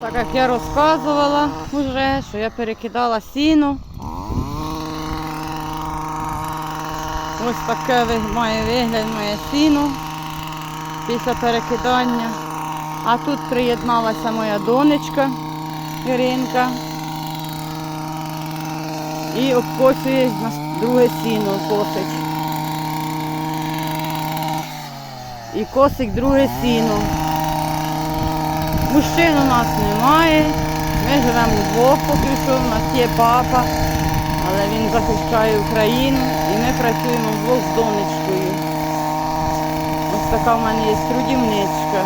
Так як я розказувала вже, що я перекидала сіно. Ось таке має вигляд моє сіно після перекидання. А тут приєдналася моя донечка Іринка. І обкосує друге сіно косить. І косить друге сіно. Мужчин у нас немає. Ми живемо вдвох, поки що в нас є папа, але він захищає Україну і ми працюємо вдвох з донечкою. Ось така в мене є трудівничка.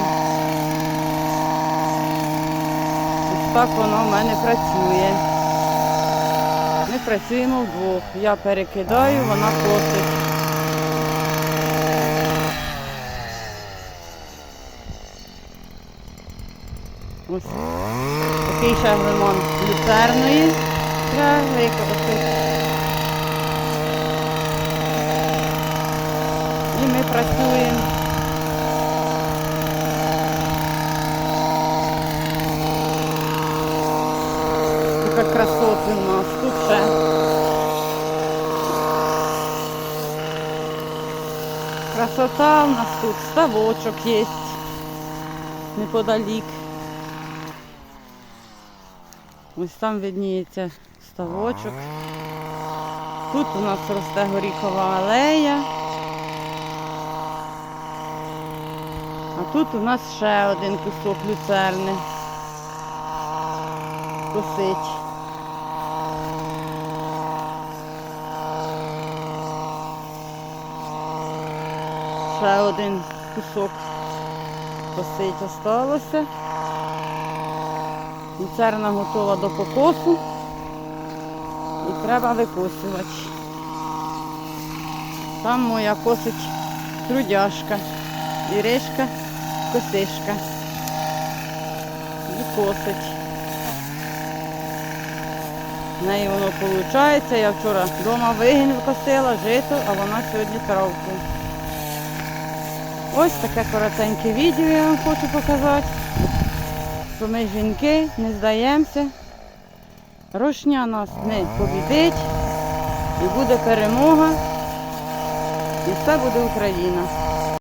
Ось так вона в мене працює. Ми працюємо вдвох. Я перекидаю, вона косить. Ось такий ще ремонт люцерної треба використати. І ми працюємо. Така красота у нас тут ще. Красота у нас тут, ставочок є неподалік. Ось там видніється ставочок. Тут у нас росте горіхова алея. А тут у нас ще один кусок люцерни. Косить. Ще один кусок косить осталося. Люцерна готова до покосу і треба викосувати. Там моя косить трудяшка, Іришка, косишка. І косить. В неї воно виходить. Я вчора вдома вигін викосила, жито, а вона сьогодні травку. Ось таке коротеньке відео я вам хочу показати що ми жінки не здаємося. Рушня нас не побідить і буде перемога. І все буде Україна.